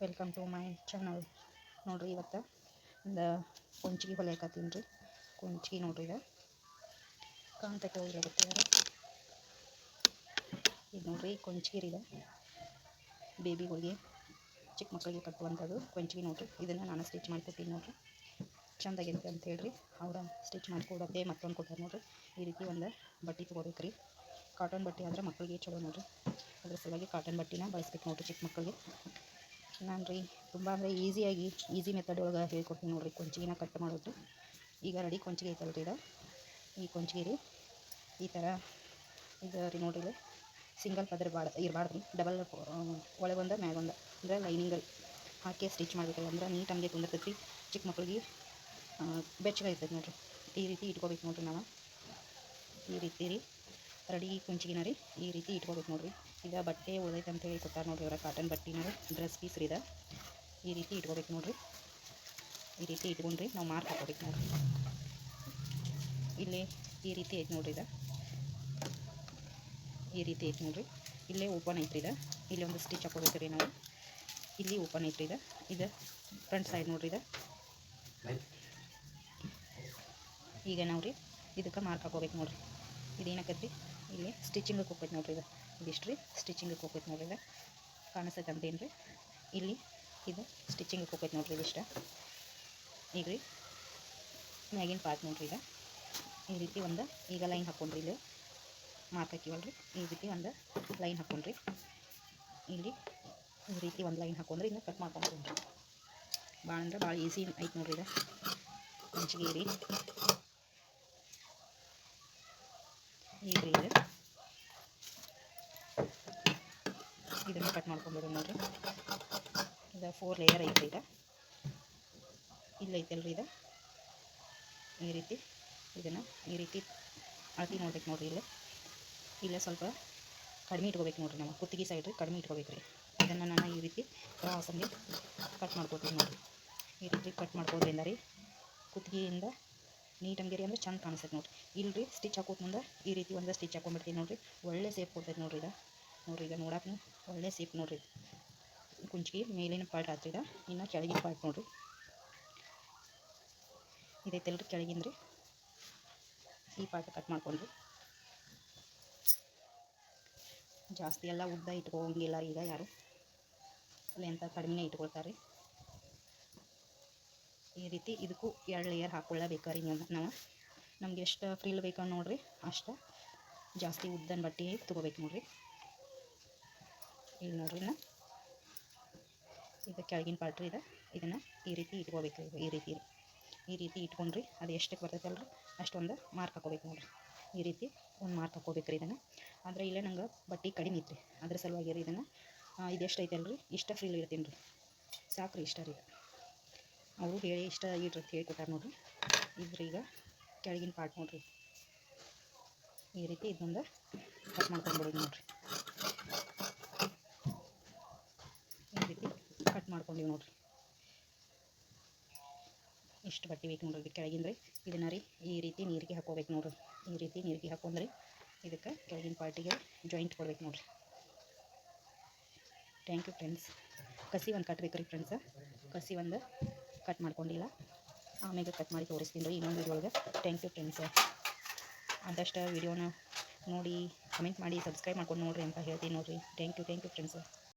Welcome to my channel ನೋಡಿರಿ ಇವತ್ತು ಒಂದು ಕೊಂಚಿಗೆ ಹೊಲಿಯಕತ್ತೀನಿ ರೀ ಕೊಂಚಿಗೆ ನೋಡಿರಿ ಇದು ಕಾಂತಕ್ಕೆ ಹೋಗ್ರಿ ಗೊತ್ತಿಲ್ಲ ಇದು ನೋಡ್ರಿ ಕೊಂಚಿಗೆ ರೀ ಇದು ಬೇಬಿಗಳಿಗೆ, ಚಿಕ್ಕ ಮಕ್ಕಳಿಗೆ ಕಟ್ಟುವಂಥದ್ದು ಕೊಂಚಿಗೆ ನೋಡಿರಿ. ಇದನ್ನು ನಾನು ಸ್ಟಿಚ್ ಮಾಡಿಕೊಟ್ಟಿನಿ ನೋಡಿರಿ. ಚೆಂದಾಗೈತೆ ಅಂತ ಹೇಳ್ರಿ. ಅವ್ರ ಸ್ಟಿಚ್ ಮಾಡಿಕೊಡೋದೇ ಮತ್ತೊಂದು ಕೊಟ್ಟಾರೆ ನೋಡಿರಿ. ಈ ರೀತಿ ಒಂದು ಬಟ್ಟೆ ತೊಗೋಬೇಕು ರೀ ಕಾಟನ್ ಬಟ್ಟೆ ಆದರೆ ಮಕ್ಕಳಿಗೆ ಚಲೋ ನೋಡಿರಿ. ಅದ್ರ ಸಲುವಾಗಿ ಕಾಟನ್ ಬಟ್ಟೆನ ಬಳಸ್ಬೇಕು ನೋಡಿರಿ ಚಿಕ್ಕ ಮಕ್ಕಳಿಗೆ. ನಾನು ರೀ ತುಂಬ ಅಂದರೆ ಈಸಿಯಾಗಿ ಈಸಿ ಮೆಥಡ್ ಒಳಗೆ ಹೇಳ್ಕೊಡ್ತೀನಿ ನೋಡಿರಿ, ಕೊಂಚಿಗೆನ ಕಟ್ ಮಾಡೋದು. ಈಗ ರೆಡಿ ಕೊಂಚಿಗೆ ಐತಲ್ಲ ರೀ ಇದು. ಈ ಕೊಂಚಿಗೆ ರೀ, ಈ ಥರ ಇದು ರೀ ನೋಡ್ರಿ ಸಿಂಗಲ್ ಪದರ್ ಬಾಡ ಇರಬಾರ್ದು. ಡಬಲ್ ಒಳಗೊಂದು, ಮ್ಯಾಗೊಂದು. ಅಂದರೆ ಲೈನಿಂಗಲ್ಲಿ ಹಾಕಿ ಸ್ಟಿಚ್ ಮಾಡಬೇಕಲ್ಲ, ಅಂದ್ರೆ ನೀಟ್ ಹಂಗೆ ಕುಂದಿರ್ತೈತಿ ಚಿಕ್ಕ ಮಕ್ಕಳಿಗೆ ಬೆಚ್ಚಗೆ ಇರ್ತೈತೆ ನೋಡ್ರಿ. ಈ ರೀತಿ ಇಟ್ಕೋಬೇಕು ನೋಡಿರಿ ನಾವು. ಈ ರೀತಿ ರೀ ರೆಡಿ ಕುಂಚಿಗಿನ ರೀ, ಈ ರೀತಿ ಇಟ್ಕೋಬೇಕು ನೋಡ್ರಿ. ಈಗ ಬಟ್ಟೆ ಉಳ್ದೈತೆ ಅಂತ ಹೇಳಿ ಕೊಟ್ಟಾರ ನೋಡ್ರಿ ಅವರ ಕಾಟನ್ ಬಟ್ಟೆನ ನೋಡಿ ಡ್ರೆಸ್ ಪೀಸ್ ರೀ ಈ ರೀತಿ ಇಟ್ಕೋಬೇಕು ನೋಡ್ರಿ. ಈ ರೀತಿ ಇಟ್ಕೊಂಡ್ರಿ, ನಾವು ಮಾರ್ಕ್ ಹಾಕೋಬೇಕು ನೋಡ್ರಿ. ಇಲ್ಲಿ ಈ ರೀತಿ ಐತೆ ನೋಡ್ರಿ ಇದು. ಈ ರೀತಿ ಐತೆ ನೋಡ್ರಿ. ಇಲ್ಲೇ ಓಪನ್ ಐತ್ರಿ ಇದು. ಇಲ್ಲಿ ಒಂದು ಸ್ಟಿಚ್ ಹಾಕೋಬೇಕು ರೀ ನಾವು. ಇಲ್ಲಿ ಓಪನ್ ಐತ್ರಿ ಇದು. ಇದು ಫ್ರಂಟ್ ಸೈಡ್ ನೋಡ್ರಿ ಇದು. ಈಗ ನಾವು ರೀ ಇದಕ್ಕೆ ಮಾರ್ಕ್ ಹಾಕೋಬೇಕು ನೋಡ್ರಿ. ಇದೇನಾಕೈತಿ ಇಲ್ಲಿ ಸ್ಟಿಚಿಂಗ್ ಹೋಗ್ಬೇಕು ನೋಡ್ರಿ ಇದು. ಇದಿಷ್ಟು ರೀ ಸ್ಟಿಚಿಂಗಿಗೆ ಹೋಗ್ಬೇಕು ನೋಡ್ರಿ ಇದು ಕಾಣಿಸ್ತೈತೆ ರೀ ಇಲ್ಲಿ ಇದು ಸ್ಟಿಚಿಂಗ್ ಹೋಗ್ಬೇಕು ನೋಡ್ರಿ ಇದಿಷ್ಟು. ಈಗ ರೀ ಮ್ಯಾಗಿನ ಪಾರ್ಟ್ ನೋಡ್ರಿ ಇದು ಈ ರೀತಿ ಒಂದು ಈಗ ಲೈನ್ ಹಾಕ್ಕೊಂಡ್ರಿ ಇಲ್ಲಿ. ಮಾರ್ಕ್ ಹಾಕಿವಲ್ರಿ ಈ ರೀತಿ ಒಂದು ಲೈನ್ ಹಾಕ್ಕೊಂಡ್ರಿ ಇಲ್ಲಿ ಈ ರೀತಿ ಒಂದು ಲೈನ್ ಹಾಕೊಂಡ್ರಿ ಇನ್ನು ಕಟ್ ಮಾಡ್ಕೊಂಡ್ರಿ ಭಾಳ ಅಂದ್ರೆ ಭಾಳ ಈಸಿ ಐತೆ ನೋಡ್ರಿ ಇದು ಹಂಚಿಗೆ ರೀ ಈಗ ರೀ ಇದು. ಇದನ್ನು ಕಟ್ ಮಾಡ್ಕೊಂಬೋದು ನೋಡಿರಿ. ಇದು ಫೋರ್ ಲೇಯರ್ ಐತೆ ಈಗ. ಇಲ್ಲ ಐತಲ್ರಿ ಇದು. ಈ ರೀತಿ ಇದನ್ನು ಈ ರೀತಿ ಅಳತಿ ನೋಡ್ಬೇಕು ನೋಡಿರಿ ಇಲ್ಲೇ. ಇಲ್ಲೇ ಸ್ವಲ್ಪ ಕಡಿಮೆ ಇಟ್ಕೋಬೇಕು ನೋಡ್ರಿ ನಾವು. ಕುತ್ತಿಗೆ ಸೈಡ್ ರೀ ಕಡಿಮೆ ಇಟ್ಕೋಬೇಕು ರೀ ಇದನ್ನು ನಾನು ಈ ರೀತಿ ಕ್ರಾಸಂಗೆ ಕಟ್ ಮಾಡ್ಕೋತೀನಿ ನೋಡಿರಿ. ಈ ರೀತಿ ಕಟ್ ಮಾಡ್ಕೋದ್ರಿಂದ ರೀ ಕುತ್ತಿಗೆಯಿಂದ ನೀಟಂಗೆ ರೀ ಅಂದ್ರೆ ಚಂದ ಕಾಣಿಸ್ತೈತೆ ನೋಡಿರಿ. ಇಲ್ಲರಿ ಸ್ಟಿಚ್ ಹಾಕೋದು ಮುಂದೆ ಈ ರೀತಿ ಒಂದು ಸ್ಟಿಚ್ ಹಾಕೊಂಡ್ಬಿಡ್ತೀನಿ ನೋಡಿರಿ. ಒಳ್ಳೆ ಸೇಫ್ ಕೊಡ್ತೈತೆ ನೋಡಿರಿ ಇದು ನೋಡ್ರಿ ಇದು ನೋಡಕ್ಕೆ ಒಳ್ಳೆ ಸೇಪ್ ನೋಡ್ರಿ. ಕುಂಚಿಗೆ ಮೇಲಿನ ಪಾರ್ಟ್ ಇದು ಇನ್ನು ಕೆಳಗಿನ ಪಾರ್ಟ್ ನೋಡ್ರಿ. ಇದೈತಲ್ರಿ ಕೆಳಗಿನ ರೀ ಈ ಪಾರ್ಟ್ ಕಟ್ ಮಾಡ್ಕೊಂಡ್ರಿ. ಜಾಸ್ತಿ ಎಲ್ಲ ಉದ್ದ ಇಟ್ಕೋಂಗಿಲ್ಲ ಈಗ ಯಾರು. ಲೆಂತ ಕಡಿಮೆ ಇಟ್ಕೊಳ್ತಾರೆ ಈ ರೀತಿ ಇದಕ್ಕೂ ಎರಡು ಲೇಯರ್ ಹಾಕ್ಕೊಳ್ಳೇಬೇಕಾರಿ ನೀವು, ನಾವು. ನಮ್ಗೆ ಎಷ್ಟು ಫ್ರಿಲ್ ಬೇಕು ನೋಡ್ರಿ, ಅಷ್ಟು ಜಾಸ್ತಿ ಉದ್ದನ ಬಟ್ಟೆ ತೊಗೋಬೇಕು ನೋಡ್ರಿ. ಇಲ್ಲಿ ನೋಡ್ರಿ ನಾ ಇದು ಕೆಳಗಿನ ಪಾರ್ಟ್ರಿ ಇದೆ. ಇದನ್ನು ಈ ರೀತಿ ಇಟ್ಕೋಬೇಕು ಇದು ಈ ರೀತಿ. ಈ ರೀತಿ ಇಟ್ಕೊಂಡ್ರಿ ಅದು ಎಷ್ಟಕ್ಕೆ ಬರ್ತೈತಲ್ರಿ ಅಷ್ಟೊಂದು ಮಾರ್ಕ್ ಹಾಕೋಬೇಕು ನೋಡ್ರಿ. ಈ ರೀತಿ ಒಂದು ಮಾರ್ಕ್ ಹಾಕೋಬೇಕ್ರಿ ಇದನ್ನು. ಆದರೆ ಇಲ್ಲೇ ನಂಗೆ ಬಟ್ಟೆ ಕಡಿಮೆ ಐತ್ರಿ ಅದ್ರ ಸಲುವಾಗಿ ರೀ ಇದನ್ನು. ಇದು ಎಷ್ಟು ಐತಲ್ರಿ ಇಷ್ಟ ಫ್ರೀಲಿ ಇಡ್ತೀನಿ ರೀ ಸಾಕ್ರಿ ಇಷ್ಟ ರೀ ಅವರು ಹೇಳಿ ಇಷ್ಟ ಇಡ್ರಿ ಅಂತ ಹೇಳ್ಕೊಟ್ಟಾರೆ ನೋಡ್ರಿ. ಇದ್ರಿ ಈಗ ಕೆಳಗಿನ ಪಾರ್ಟ್ ನೋಡ್ರಿ. ಈ ರೀತಿ ಇದೊಂದು ಕಟ್ ಮಾಡ್ಕೊಂಡ್ಬಿಡೋದು ನೋಡ್ರಿ ಈ ರೀತಿ ಕಟ್ ಮಾಡ್ಕೊಂಡಿವಿ ನೋಡ್ರಿ. ಇಷ್ಟು ಬಟ್ಟೆ ಬೇಕು ನೋಡ್ರಿ ಇದು ಕೆಳಗಿನ ರೀ ಇದನ್ನ ರೀ ಈ ರೀತಿ ನೀರಿಗೆ ಹಾಕೋಬೇಕು ನೋಡ್ರಿ. ಈ ರೀತಿ ನೀರಿಗೆ ಹಾಕೊಂಡ್ರಿ ಇದಕ್ಕೆ ಕೆಳಗಿನ ಪಾರ್ಟಿಗೆ ಜಾಯಿಂಟ್ ಕೊಡ್ಬೇಕು ನೋಡ್ರಿ. ಥ್ಯಾಂಕ್ ಯು ಫ್ರೆಂಡ್ಸ್ ಕಸಿ ಒಂದು ಕಟ್ಬೇಕು ರೀ ಫ್ರೆಂಡ್ಸ ಕಸಿ ಒಂದು ಕಟ್ ಮಾಡ್ಕೊಂಡಿಲ್ಲ. ಆಮೇಲೆ ಕಟ್ ಮಾಡಿ ತೋರಿಸ್ತೀನಿ ರೀ ಇನ್ನೊಂದು ವೀಡಿಯೋ ಒಳಗೆ. ಥ್ಯಾಂಕ್ ಯು ಫ್ರೆಂಡ್ಸ್ ಆದಷ್ಟು ವಿಡಿಯೋನ ನೋಡಿ ಕಮೆಂಟ್ ಮಾಡಿ ಸಬ್ಸ್ಕ್ರೈಬ್ ಮಾಡ್ಕೊಂಡು ನೋಡಿರಿ ಅಂತ ಹೇಳ್ತೀನಿ ನೋಡಿರಿ. Thank you thank you friends